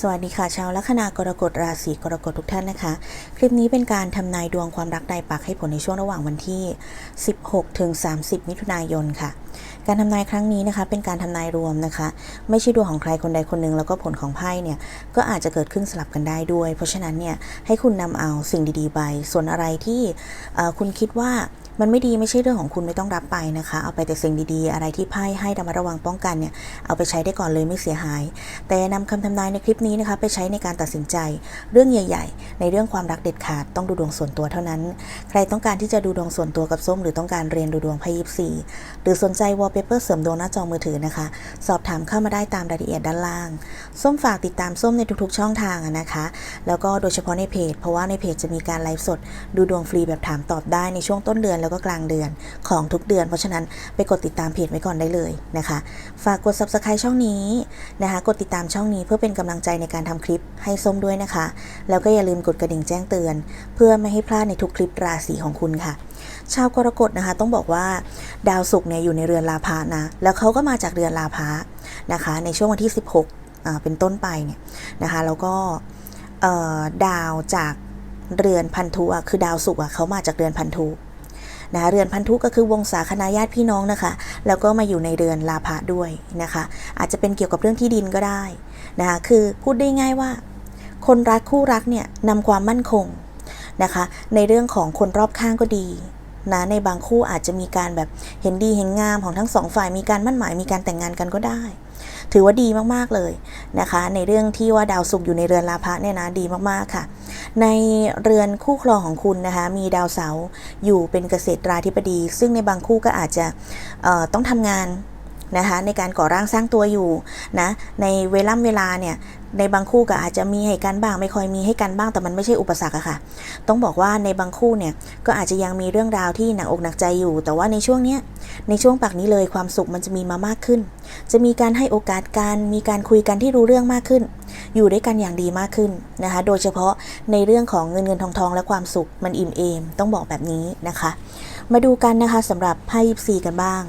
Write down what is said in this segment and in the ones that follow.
สวัสดีค่ะชาวลัคนากรกฎราศีกรกฎทุกท่านนะคะ คลิปนี้เป็นการทำนายดวงความรักในปักให้ผลในช่วงระหว่างวันที่ 16 ถึง 30 มิถุนายนค่ะ การทำนายครั้งนี้นะคะ เป็นการทำนายรวมนะคะ ไม่ใช่ดวงของใครคนใดคนหนึ่งแล้วก็ผลของไพ่เนี่ยก็อาจจะเกิดขึ้นสลับกันได้ด้วย เพราะฉะนั้นเนี่ยให้คุณนำเอาสิ่งดีๆไปส่วนอะไรที่คุณคิดว่า มันไม่ดีไม่ใช่เรื่องของคุณไม่ต้องรับไปนะคะ เอาไปแต่สิ่งดีๆ อะไรที่ไพ่ให้ระมัดระวังป้องกันเนี่ยเอาไปใช้ได้ก่อนเลยไม่เสียหาย แต่นำคำทำนายในคลิปนี้นะคะ ไปใช้ในการตัดสินใจ เรื่องใหญ่ ๆ ในเรื่องความรักเด็ดขาดต้องดูดวงส่วนตัวเท่านั้น ใครต้องการที่จะดูดวงส่วนตัวกับส้ม หรือต้องการเรียนดูดวงไพ่ยิปซีหรือสนใจวอลเปเปอร์เสริมดวงหน้าจอมือถือนะคะ สอบถามเข้ามาได้ตามรายละเอียดด้านล่าง ส้มฝากติดตามส้มในทุกๆ ช่องทางนะคะ แล้วก็โดยเฉพาะในเพจ เพราะว่าในเพจจะมีการไลฟ์สด ดูดวงฟรีแบบถามตอบได้ในช่วงต้นเดือนแล้วก็กลางเดือนของทุกเดือน เพราะฉะนั้นไปกดติดตามเพจไว้ก่อนได้เลยนะคะ ฝากกด subscribe ช่องนี้นะคะ กดติดตามช่องนี้เพื่อเป็นกำลังใจในการทำคลิปให้ส้มด้วยนะคะ แล้วก็อย่าลืมกดกระดิ่งแจ้งเตือน เพื่อไม่ให้พลาดในทุกคลิปราศีของคุณค่ะชาวกรกฎนะคะต้องบอกว่าดาวศุกร์เนี่ยอยู่ในเรือนลาภะนะ แล้วเขาก็มาจากเรือนลาภะนะคะ ในช่วงวันที่ 16อ่าเป็นต้นไปเนี่ยนะคะแล้วก็ดาวจากเรือนพันธุอะคือดาวศุกร์อะเขามาจากเรือนพันธุ นะเรือนพันธุก็คือวงศาคณาญาติพี่น้องนะคะ แล้วก็มาอยู่ในเรือนลาภะด้วยนะคะ อาจจะเป็นเกี่ยวกับเรื่องที่ดินก็ได้นะคะคือพูดได้ง่ายว่า คนรักคู่รักเนี่ยนำความมั่นคงนะคะ ในเรื่องของคนรอบข้างก็ดีนะในบางคู่อาจจะมีการแบบเห็นดีเห็นงามของทั้งสองฝ่ายมีการมั่นหมายมีการแต่งงานกันก็ได้ ถือว่าดีมากๆเลยนะคะ ในเรื่องที่ว่าดาวศุกร์อยู่ในเรือนลาภะเนี่ยนะดีมากๆค่ะ ในเรือนคู่ครองของคุณนะคะ มีดาวเสาร์อยู่เป็นเกษตราธิบดี ซึ่งในบางคู่ก็อาจจะต้องทำงาน นะคะในการก่อร่างสร้างตัวอยู่นะในเวล่ำเวลาเนี่ยในบางคู่ก็อาจจะมีให้กันบ้างไม่ค่อยมีให้กันบ้างแต่มันไม่ใช่อุปสรรคอะค่ะ ต้องบอกว่าในบางคู่เนี่ยก็อาจจะยังมีเรื่องราวที่หนักอกหนักใจอยู่ แต่ว่าในช่วงเนี้ยในช่วงปักนี้เลยความสุขมันจะมีมามากขึ้น จะมีการให้โอกาสกันมีการคุยกันที่รู้เรื่องมากขึ้น อยู่ด้วยกันอย่างดีมากขึ้นนะคะโดยเฉพาะในเรื่องของเงินเงินทองทองและความสุขมันอิ่มเอม ต้องบอกแบบนี้นะคะ มาดูกันนะคะสำหรับไพ่ยิปซีกันบ้าง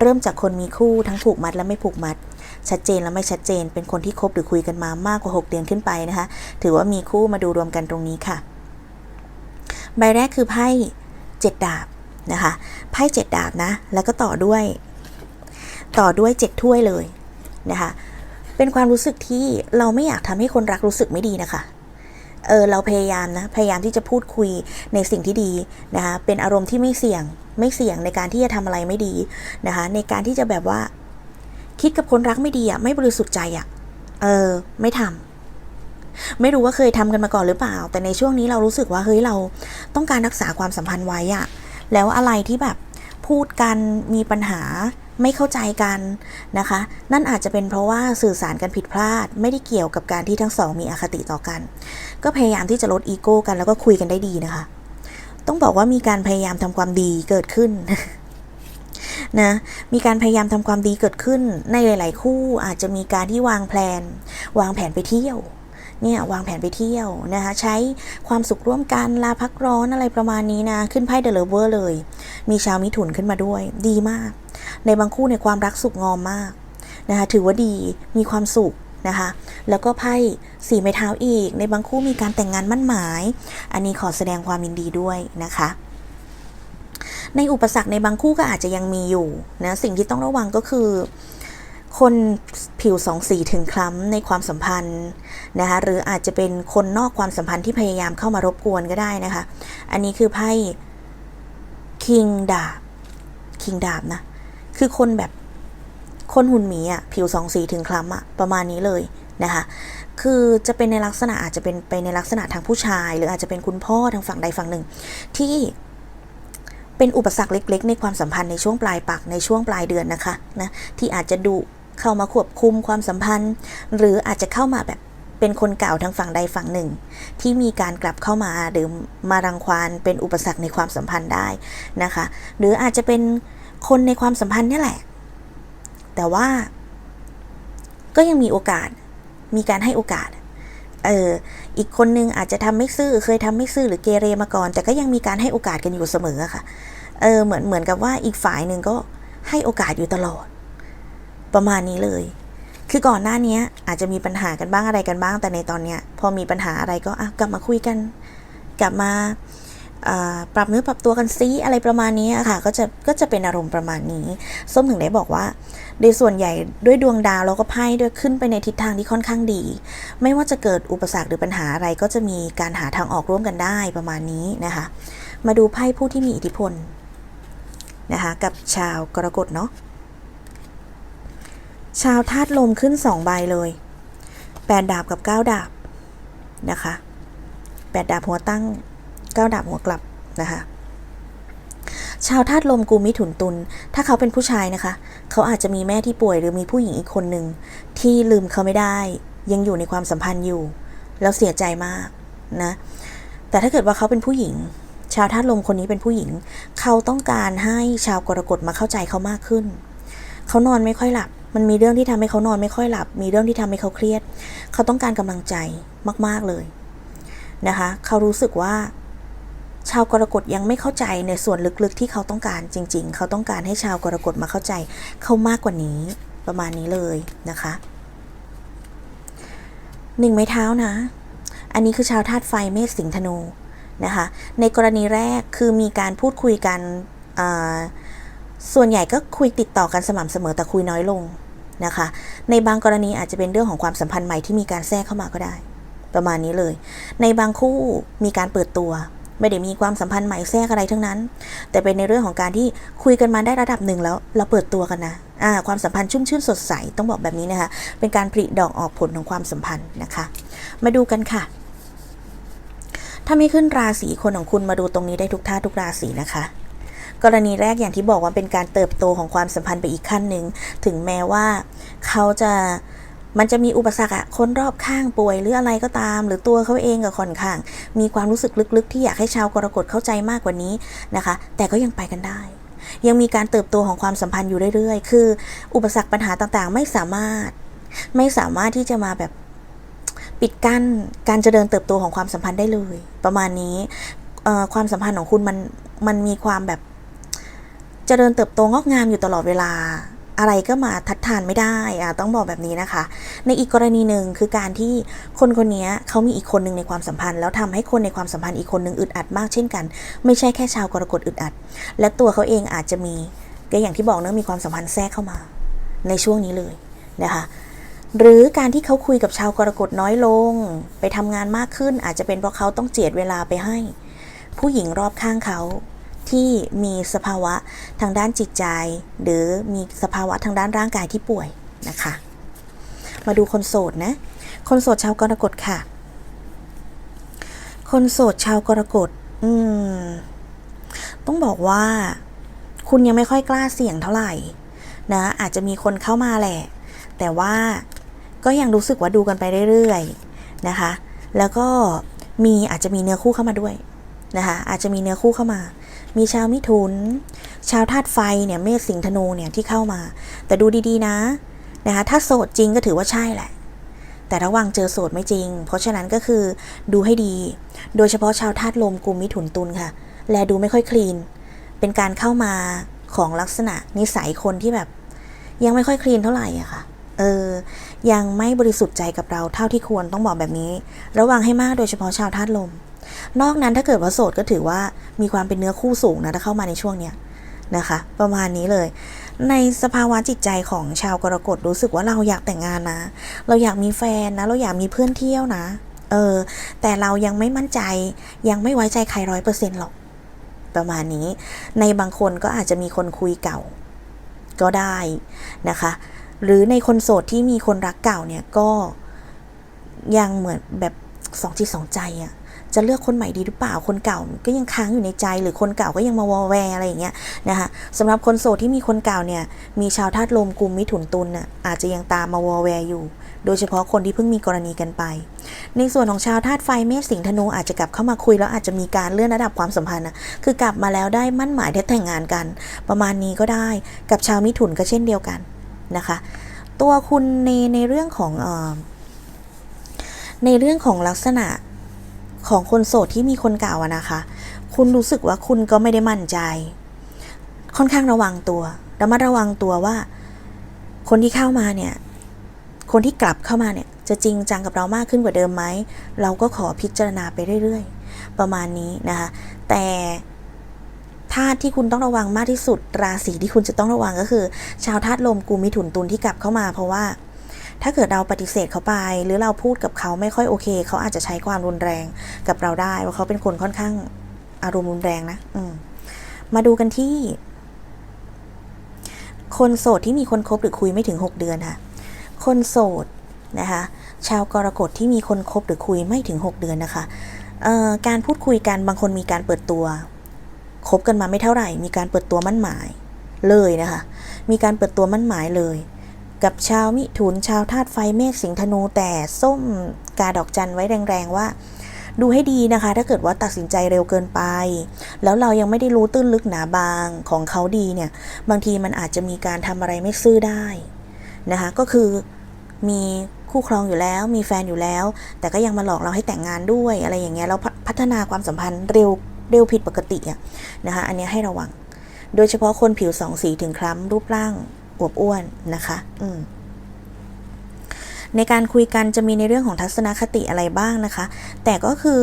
เริ่มจากคนมีคู่ทั้งผูกมัดและไม่ผูกมัด ชัดเจนและไม่ชัดเจน เป็นคนที่คบหรือคุยกันมามากกว่า 6 เดือนขึ้นไปนะคะ ถือว่ามีคู่มาดูรวมกันตรงนี้ค่ะ ใบแรกคือไพ่เจ็ดดาบนะคะไพ่เจ็ดดาบนะ แล้วก็ต่อด้วย ต่อด้วยเจ็ดถ้วยเลยนะคะเป็นความรู้สึกที่เราไม่อยากทำให้คนรักรู้สึกไม่ดีนะคะเออเราพยายามนะ พยายามที่จะพูดคุยในสิ่งที่ดีนะคะเป็นอารมณ์ที่ไม่เสี่ยง ไม่เสี่ยงในการที่จะทำอะไรไม่ดีนะคะ ในการที่จะแบบว่า คิดกับคนรักไม่ดีอะไม่บริสุทธิ์ใจอะเออ ไม่ทำไม่รู้ว่าเคยทำกันมาก่อนหรือเปล่า แต่ในช่วงนี้เรารู้สึกว่าเฮ้ยเราต้องการรักษาความสัมพันธ์ไว้อะแล้วอะไรที่แบบพูดกันมีปัญหาไม่เข้าใจกันนะคะ นั่นอาจจะเป็นเพราะว่าสื่อสารกันผิดพลาด ไม่ได้เกี่ยวกับการที่ทั้งสองมีอคติต่อกัน ก็พยายามที่จะลดอีโก้กันแล้วก็คุยกันได้ดีนะคะ ต้องบอกว่ามีการพยายามทำความดีเกิดขึ้นนะมีการพยายามทำความดีเกิดขึ้นในหลาย ๆ คู่อาจจะมีการที่วางแผนวางแผนไปเที่ยวเนี่ยวางแผนไปเที่ยวนะคะใช้ความสุขร่วมกันลาพักร้อนอะไรประมาณนี้นะขึ้นไพ่เดลเวอร์เลย มีชาวมิถุนขึ้นมาด้วย ดีมาก ในบางคู่ในความรักสุขงอมมากนะคะถือว่าดีมีความสุข นะคะ แล้วก็ไพ่สีไม้เท้าอีก ในบางคู่มีการแต่งงานมั่นหมาย อันนี้ขอแสดงความยินดีด้วยนะคะในอุปสรรคในบางคู่ก็อาจจะยังมีอยู่นะสิ่งที่ต้องระวังก็คือ คนผิวสองสีถึงคล้ำในความสัมพันธ์นะคะหรืออาจจะเป็นคนนอกความสัมพันธ์ที่พยายามเข้ามารบกวนก็ได้นะคะ อันนี้คือไพ่คิงดาบคิงดาบนะ คือคนแบบ คนหุ่นหมีอะผิวสองสีถึงคล้ำอะประมาณนี้เลยนะคะ คือจะเป็นในลักษณะอาจจะเป็นไปในลักษณะทางผู้ชาย หรืออาจจะเป็นคุณพ่อทางฝั่งใดฝั่งหนึ่ง ที่เป็นอุปสรรคเล็ก ๆ ในความสัมพันธ์ในช่วงปลายปักในช่วงปลายเดือนนะคะนะที่อาจจะดุเข้ามาควบคุมความสัมพันธ์ หรืออาจจะเข้ามาแบบเป็นคนเก่าทางฝั่งใดฝั่งหนึ่ง ที่มีการกลับเข้ามาหรือมารังควานเป็นอุปสรรคในความสัมพันธ์ได้นะคะ หรืออาจจะเป็นคนในความสัมพันธ์นี่แหละ แต่ว่า ก็ยังมีโอกาส มีการให้โอกาส เอออีกคนนึงอาจจะทำไม่ซื่อ เคยทำไม่ซื่อหรือเกเรมาก่อน แต่ก็ยังมีการให้โอกาสกันอยู่เสมอค่ะ เออ เหมือนเหมือนกับว่าอีกฝ่ายหนึ่งก็ให้โอกาสอยู่ตลอด ประมาณนี้เลย คือก่อนหน้านี้อาจจะมีปัญหากันบ้างอะไรกันบ้าง แต่ในตอนเนี้ย พอมีปัญหาอะไรก็อะกลับมาคุยกัน กลับมาปรับเนื้อปรับตัวกันซิอะไรประมาณนี้ค่ะ ก็จะก็จะเป็นอารมณ์ประมาณนี้ ส้มถึงได้บอกว่า โดยส่วนใหญ่ด้วยดวงดาวแล้วก็ไพ่ด้วยขึ้นไปในทิศทางที่ค่อนข้างดี ไม่ว่าจะเกิดอุปสรรคหรือปัญหาอะไรก็จะมีการหาทางออกร่วมกันได้ประมาณนี้นะคะ มาดูไพ่ผู้ที่มีอิทธิพลนะคะกับชาวกรกฎเนาะชาวธาตุลมขึ้นสองใบเลยแปดดาบกับเก้าดาบนะคะแปดดาบหัวตั้งเก้าดาบหัวกลับนะคะ ชาวธาตุลมกูมิถุนตุลถ้าเขาเป็นผู้ชายนะคะ เขาอาจจะมีแม่ที่ป่วยหรือมีผู้หญิงอีกคนหนึ่งที่ลืมเขาไม่ได้ ยังอยู่ในความสัมพันธ์อยู่ แล้วเสียใจมากนะ แต่ถ้าเกิดว่าเขาเป็นผู้หญิง ชาวธาตุลมคนนี้เป็นผู้หญิง เขาต้องการให้ชาวกรกฎมาเข้าใจเขามากขึ้น เขานอนไม่ค่อยหลับ มันมีเรื่องที่ทำให้เขานอนไม่ค่อยหลับ มีเรื่องที่ทำให้เขาเครียด เขาต้องการกำลังใจมาก ๆเลยนะคะ เขารู้สึกว่า ชาวกรกฎยังไม่เข้าใจในส่วนลึกๆที่เขาต้องการจริง ๆ เขาต้องการให้ชาวกรกฎมาเข้าใจเขามากกว่านี้ประมาณนี้เลยนะคะหนึ่งไม้เท้านะ อันนี้คือชาวธาตุไฟเมษสิงห์ธนูนะคะ ในกรณีแรกคือมีการพูดคุยกันส่วนใหญ่ก็คุยติดต่อกันสม่ำเสมอแต่คุยน้อยลงนะคะ ในบางกรณีอาจจะเป็นเรื่องของความสัมพันธ์ใหม่ที่มีการแทรกเข้ามาก็ได้ ประมาณนี้เลย ในบางคู่มีการเปิดตัว ไม่ได้มีความสัมพันธ์ใหม่แทรกอะไรทั้งนั้น แต่เป็นในเรื่องของการที่คุยกันมาได้ระดับหนึ่งแล้ว เราเปิดตัวกันนะอ่าความสัมพันธ์ชุ่มชื่นสดใสต้องบอกแบบนี้นะคะ เป็นการผลิดอกออกผลของความสัมพันธ์นะคะ มาดูกันค่ะ ถ้าไม่ขึ้นราศีคนของคุณมาดูตรงนี้ได้ทุกท่าทุกราศีนะคะกรณีแรกอย่างที่บอกว่าเป็นการเติบโตของความสัมพันธ์ไปอีกขั้นหนึ่ง ถึงแม้ว่าเขาจะ มันจะมีอุปสรรคอะคนรอบข้างป่วยหรืออะไรก็ตาม หรือตัวเขาเองกับค่อนข้าง มีความรู้สึกลึกๆ ที่อยากให้ชาวกรกฎเข้าใจมากกว่านี้นะคะ แต่ก็ยังไปกันได้ ยังมีการเติบโตของความสัมพันธ์อยู่เรื่อยๆ คือ อุปสรรคปัญหาต่างๆ ไม่สามารถ ไม่สามารถที่จะมาแบบปิดกั้นการเจริญเติบโตของความสัมพันธ์ได้เลย ประมาณนี้ความสัมพันธ์ของคุณมันมันมีความแบบเจริญเติบโตงอกงามอยู่ตลอดเวลา อะไรก็มาทัดทานไม่ได้อะต้องบอกแบบนี้นะคะ ในอีกกรณีหนึ่งคือการที่คนคนนี้เขามีอีกคนหนึ่งในความสัมพันธ์ แล้วทำให้คนในความสัมพันธ์อีกคนหนึ่งอึดอัดมากเช่นกัน ไม่ใช่แค่ชาวกรกฎอึดอัด และตัวเขาเองอาจจะมีก็อย่างที่บอกเนอะมีความสัมพันธ์แทรกเข้ามา ในช่วงนี้เลยนะคะหรือการที่เขาคุยกับชาวกรกฎน้อยลง ไปทำงานมากขึ้นอาจจะเป็นเพราะเขาต้องเจียดเวลาไปให้ ผู้หญิงรอบข้างเขา ที่มีสภาวะทางด้านจิตใจ หรือมีสภาวะทางด้านร่างกายที่ป่วยนะคะ มาดูคนโสดนะ คนโสดชาวกรกฎค่ะ คนโสดชาวกรกฎอืมต้องบอกว่า คุณยังไม่ค่อยกล้าเสี่ยงเท่าไหร่นะอาจจะมีคนเข้ามาแหละ แต่ว่าก็ยังรู้สึกว่าดูกันไปเรื่อยๆนะคะ แล้วก็มีอาจจะมีเนื้อคู่เข้ามาด้วยนะคะอาจจะมีเนื้อคู่เข้ามา มีชาวมิถุน ชาวธาตุไฟเนี่ยเมษสิงธนูเนี่ยที่เข้ามา แต่ดูดีๆนะนะคะถ้าโสดจริงก็ถือว่าใช่แหละ แต่ระวังเจอโสดไม่จริง เพราะฉะนั้นก็คือดูให้ดี โดยเฉพาะชาวธาตุลมกลุ่มมิถุนตุลค่ะ แลดูไม่ค่อยคลีน เป็นการเข้ามาของลักษณะนิสัยคนที่แบบ ยังไม่ค่อยคลีนเท่าไหร่อะค่ะเออ ยังไม่บริสุทธิ์ใจกับเราเท่าที่ควรต้องบอกแบบนี้ ระวังให้มากโดยเฉพาะชาวธาตุลม นอกนั้นถ้าเกิดว่าโสดก็ถือว่ามีความเป็นเนื้อคู่สูงนะถ้าเข้ามาในช่วงเนี้ยนะคะ ประมาณนี้เลย ในสภาวะจิตใจของชาวกรกฎรู้สึกว่าเราอยากแต่งงานนะ เราอยากมีแฟนนะ เราอยากมีเพื่อนเที่ยวนะ เออ แต่เรายังไม่มั่นใจ ยังไม่ไว้ใจใครร้อยเปอร์เซ็นต์หรอก ประมาณนี้ ในบางคนก็อาจจะมีคนคุยเก่า ก็ได้นะคะ หรือในคนโสดที่มีคนรักเก่าเนี่ยก็ยังเหมือนแบบสองจิตสองใจอะ่ะ จะเลือกคนใหม่ดีหรือเปล่าคนเก่าก็ยังค้างอยู่ในใจ หรือคนเก่าก็ยังมาวอแวร์อะไรอย่างเงี้ยนะคะสำหรับคนโสดที่มีคนเก่าเนี่ยมีชาวธาตุลมกลุ่มมิถุนตุลน่ะอาจจะยังตามมาวอแวร์อยู่ โดยเฉพาะคนที่เพิ่งมีกรณีกันไป ในส่วนของชาวธาตุไฟเมษสิงห์ธนูอาจจะกลับเข้ามาคุยแล้วอาจจะมีการเลื่อนระดับความสัมพันธ์นะคือกลับมาแล้วได้มั่นหมายได้แต่งงานกัน ประมาณนี้ก็ได้กับชาวมิถุนก็เช่นเดียวกันนะคะ ตัวคุณในในเรื่องของเออในเรื่องของลักษณะ ของคนโสดที่มีคนเก่าอะนะคะ คุณรู้สึกว่าคุณก็ไม่ได้มั่นใจ ค่อนข้างระวังตัวระมัดระวังตัวว่า คนที่เข้ามาเนี่ย คนที่กลับเข้ามาเนี่ย จะจริงจังกับเรามากขึ้นกว่าเดิมไหม เราก็ขอพิจารณาไปเรื่อยๆ ประมาณนี้นะคะ แต่ธาตุที่คุณต้องระวังมากที่สุด ราศีที่คุณจะต้องระวังก็คือ ชาวธาตุลมกูมิถุนตุลที่กลับเข้ามา เพราะว่า ถ้าเกิดเราปฏิเสธเขาไป หรือเราพูดกับเขาไม่ค่อยโอเค เขาอาจจะใช้ความรุนแรงกับเราได้เพราเขาเป็นคนค่อนข้างอารมณ์รุนแรงนะอืมมาดูกันที่ คนโสดที่มีคนคบหรือคุยไม่ถึง 6 เดือนค่ะ คนโสดนะคะชาวกรกฎที่มีคนคบหรือคุยไม่ถึง 6 เดือนนะคะการพูดคุยกันบางคนมีการเปิดตัวคบกันมาไม่เท่าไหร่ มีการเปิดตัวมั่นหมายเลยนะคะ มีการเปิดตัวมั่นหมายเลย กับชาวมิถุนชาวธาตุไฟเมษสิงห์ธนูแต่ส้มกาดอกจันไว้แรงๆว่า ดูให้ดีนะคะ ถ้าเกิดว่าตัดสินใจเร็วเกินไป แล้วเรายังไม่ได้รู้ตื้นลึกหนาบางของเขาดีเนี่ย บางทีมันอาจจะมีการทำอะไรไม่ซื่อได้นะคะ ก็คือมีคู่ครองอยู่แล้ว มีแฟนอยู่แล้ว แต่ก็ยังมาหลอกเราให้แต่งงานด้วยอะไรอย่างเงี้ยเราพัพัฒนาความสัมพันธ์เร็วเร็วผิดปกติอะนะคะ อันนี้ให้ระวัง โดยเฉพาะคนผิวสองสีถึงคล้ำรูปร่าง อวบอ้วนนะคะอืมในการคุยกันจะมีในเรื่องของทัศนคติอะไรบ้างนะคะ แต่ก็คือ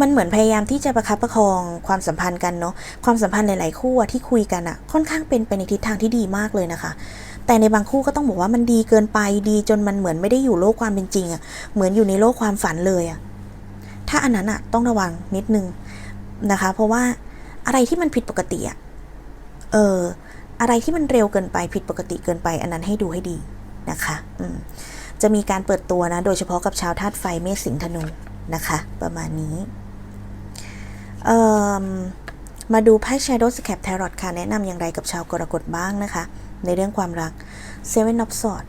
มันเหมือนพยายามที่จะประคับประคองความสัมพันธ์กันเนาะความสัมพันธ์หลายๆคู่ที่คุยกันอะค่อนข้างเป็นไปในทิศทางที่ดีมากเลยนะคะ แต่ในบางคู่ก็ต้องบอกว่ามันดีเกินไปดีจนมันเหมือนไม่ได้อยู่โลกความเป็นจริงอะเหมือนอยู่ในโลกความฝันเลยอะถ้าอันนั้นอะต้องระวังนิดนึงนะคะ เพราะว่าอะไรที่มันผิดปกติอะเออ อะไรที่มันเร็วเกินไปผิดปกติเกินไปอันนั้นให้ดูให้ดีนะคะจะมีการเปิดตัวนะ โดยเฉพาะกับชาวธาตุไฟเมษสิงธนูนะคะ ประมาณนี้มาดูไพ่ Shadow Scap Tarot ค่ะ แนะนำอย่างไรกับชาวกรกฎบ้างนะคะ ในเรื่องความรัก Seven of Swords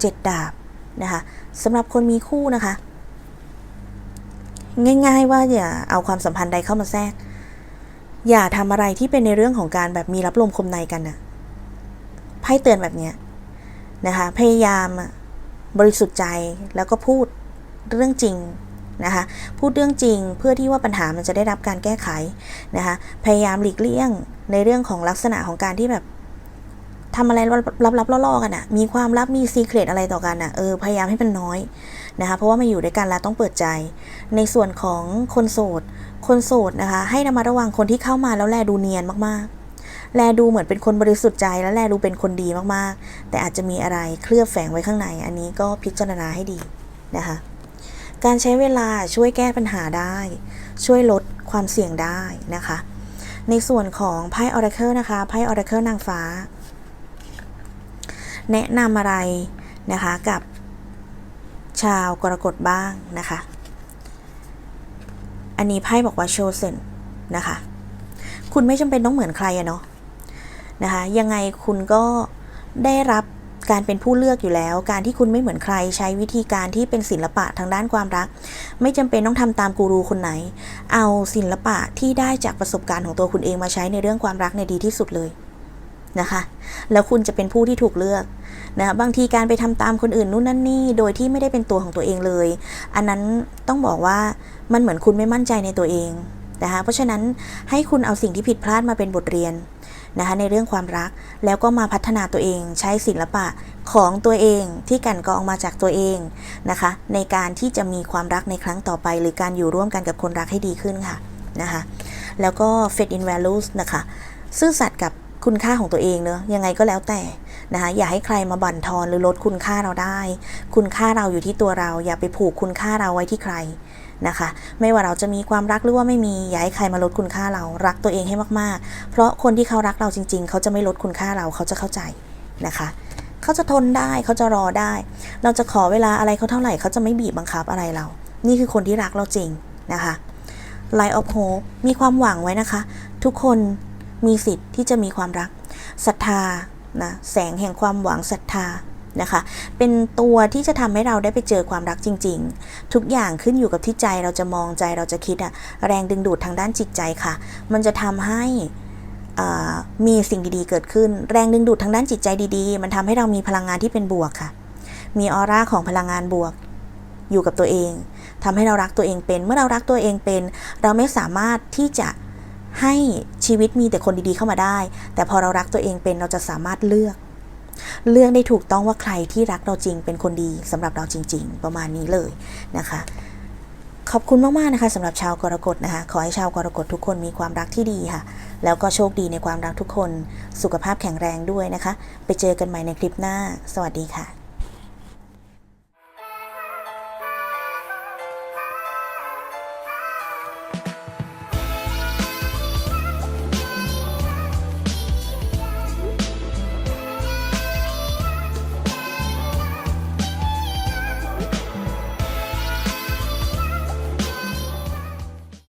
เจ็ดดาบนะคะสำหรับคนมีคู่นะคะ ง่ายๆว่าอย่าเอาความสัมพันธ์ใดเข้ามาแทรก อย่าทำอะไรที่เป็นในเรื่องของการแบบมีรับลมคมในกันนะไพ่เตือนแบบเนี้ยนะคะพยายามบริสุทธิ์ใจแล้วก็พูดเรื่องจริงนะคะพูดเรื่องจริงเพื่อที่ว่าปัญหามันจะได้รับการแก้ไขนะคะพยายามหลีกเลี่ยงในเรื่องของลักษณะของการที่แบบทำอะไรลับๆล่อๆกันอะมีความลับมีซีเครตอะไรต่อกันอะเออพยายามให้มันน้อยนะคะเพราะว่ามาอยู่ด้วยกันแล้วต้องเปิดใจ ในส่วนของคนโสด คนโสดนะคะ ให้ระมัดระวังคนที่เข้ามาแล้วแลดูเนียนมากๆ แลดูเหมือนเป็นคนบริสุทธิ์ใจและแลดูเป็นคนดีมากๆ แต่อาจจะมีอะไรเคลือบแฝงไว้ข้างใน อันนี้ก็พิจารณาให้ดีนะคะ การใช้เวลาช่วยแก้ปัญหาได้ ช่วยลดความเสี่ยงได้นะคะ ในส่วนของไพ่ Oracle นะคะไพ่ Oracle นางฟ้า แนะนำอะไรนะคะกับชาวกรกฎบ้างนะคะ อันนี้ไพ่บอกว่าโชเซนนะคะ คุณไม่จำเป็นต้องเหมือนใครอะเนาะนะคะ ยังไงคุณก็ได้รับการเป็นผู้เลือกอยู่แล้ว การที่คุณไม่เหมือนใครใช้วิธีการที่เป็นศิลปะทางด้านความรัก ไม่จำเป็นต้องทำตามกูรูคนไหน เอาศิลปะที่ได้จากประสบการณ์ของตัวคุณเองมาใช้ในเรื่องความรักในดีที่สุดเลยนะคะ แล้วคุณจะเป็นผู้ที่ถูกเลือกนะคะบางทีการไปทำตามคนอื่นนู่นนั่นนี่ โดยที่ไม่ได้เป็นตัวของตัวเองเลย อันนั้นต้องบอกว่า มันเหมือนคุณไม่มั่นใจในตัวเองนะคะเพราะฉะนั้นให้คุณเอาสิ่งที่ผิดพลาดมาเป็นบทเรียนนะคะในเรื่องความรักแล้วก็มาพัฒนาตัวเองใช้ศิลปะของตัวเองที่กันกองมาจากตัวเองนะคะ ในการที่จะมีความรักในครั้งต่อไป หรือการอยู่ร่วมกันกับคนรักให้ดีขึ้นค่ะนะคะแล้วก็ Faith in Values นะคะซื่อสัตย์กับคุณค่าของตัวเองเนอะยังไงก็แล้วแต่นะคะอย่าให้ใครมาบั่นทอนหรือลดคุณค่าเราได้ คุณค่าเราอยู่ที่ตัวเรา อย่าไปผูกคุณค่าเราไว้ที่ใคร นะคะ ไม่ว่าเราจะมีความรักหรือว่าไม่มีอย่าให้ใครมาลดคุณค่าเรารักตัวเองให้มากๆ เพราะคนที่เขารักเราจริง ๆ เขาจะไม่ลดคุณค่าเราเขาจะเข้าใจนะคะเขาจะทนได้เขาจะรอได้ เราจะขอเวลาอะไรเขาเท่าไหร่เขาจะไม่บีบบังคับอะไรเรา นี่คือคนที่รักเราจริงนะคะ Light of Hope มีความหวังไว้นะคะ ทุกคนมีสิทธิ์ที่จะมีความรักศรัทธานะแสงแห่งความหวังศรัทธา นะคะ เป็นตัวที่จะทำให้เราได้ไปเจอความรักจริง ๆ ทุกอย่างขึ้นอยู่กับที่ใจเราจะมองใจเราจะคิดอะแรงดึงดูดทางด้านจิตใจค่ะ มันจะทำให้มีสิ่งดีๆเกิดขึ้น แรงดึงดูดทางด้านจิตใจดีๆ มันทำให้เรามีพลังงานที่เป็นบวกค่ะ มีออร่าของพลังงานบวกอยู่กับตัวเองทำให้เรารักตัวเองเป็น เมื่อเรารักตัวเองเป็น เราไม่สามารถที่จะให้ชีวิตมีแต่คนดีๆเข้ามาได้ แต่พอเรารักตัวเองเป็นเราจะสามารถเลือก เลือกได้ถูกต้องว่าใครที่รักเราจริงเป็นคนดีสำหรับเราจริง ๆ ประมาณนี้เลยนะคะ ขอบคุณมากๆนะคะสำหรับชาวกรกฎนะคะ ขอให้ชาวกรกฎทุกคนมีความรักที่ดีค่ะ แล้วก็โชคดีในความรักทุกคน สุขภาพแข็งแรงด้วยนะคะ ไปเจอกันใหม่ในคลิปหน้า สวัสดีค่ะ